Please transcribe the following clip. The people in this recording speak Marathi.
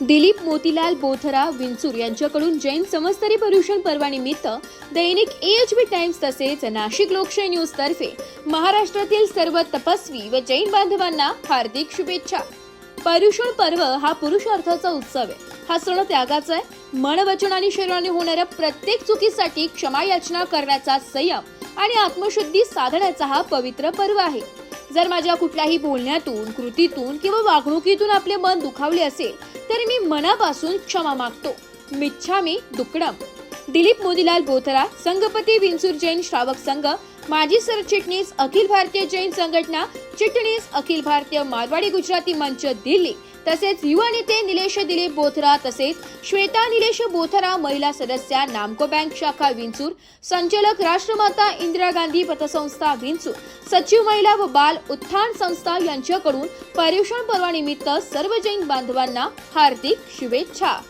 दिलीप मोतीलाल बोथरा विंचूर यांच्याकडून जैन समस्तरी पर्युषण पर्वानिमित्त दैनिक एच बी टाइम्स तसेच नाशिक लोकशाही न्यूज तर्फे महाराष्ट्रातील सर्व तपस्वी व जैन बांधवांना हार्दिक शुभेच्छा. पर्युषण पर्व हा पुरुषार्थाचा उत्सव आहे. हा सण त्यागाचा आहे. मन वचन आणि शरीराने होणाऱ्या प्रत्येक चुकीसाठी क्षमा याचना करण्याचा संयम आणि आत्मशुद्धी साधण्याचा हा पवित्र पर्व आहे. जर माझ्या कुठल्याही बोलण्यातून कृतीतून किंवा वागणुकीतून आपले मन दुखावले असेल तर मी मनापासून क्षमा मागतो. मिच्छामी दुकडम. दिलीप मोदीलाल बोथरा संघपती विंचूर जैन श्रावक संघ माजी सरचिटणीस अखिल भारतीय जैन संघटना चिटणीस अखिल भारतीय मारवाडी गुजराती मंच दिल्ली तसेच युवा नेते निलेश दिलीप बोथरा तसेच श्वेता निलेश बोथरा महिला सदस्या नामको बँक शाखा विंचूर संचालक राष्ट्रमाता इंदिरा गांधी पतसंस्था विंचूर सचिव महिला व बाल उत्थान संस्था यांच्याकडून पर्युषण पर्वानिमित्त सर्व जैन बांधवांना हार्दिक शुभेच्छा.